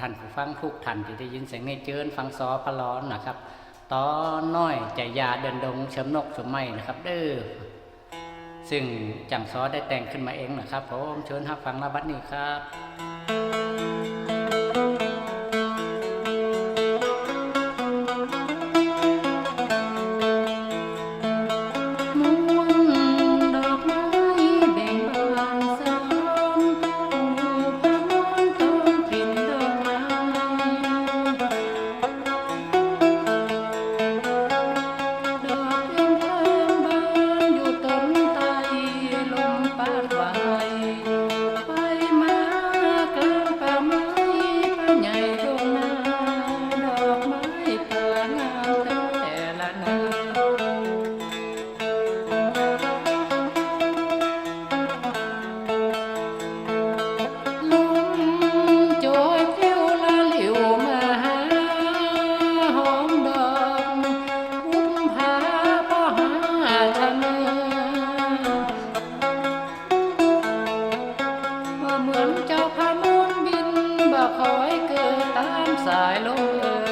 ท่านผู้ฟังทุกท่านที่ได้ยินเสียงในเจิญฟังซอพะล้อนนะครับตอนน้อยใจยาเดินดงเฉมนกสมัยนะครับ เด้อซึ่งจังซอได้แต่งขึ้นมาเองนะครับผมเชิญรับฟังรับบัตดนี้ครับ นเจ้าพามุนบินบ่คอยเกิดตามสายลมเอ่ย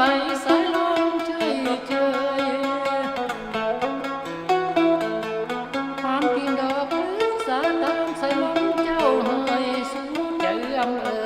bay soi lon chơi chơi. Hàm kim đọc nước xa tam say lon cháu hơi xuống chữ âm ơi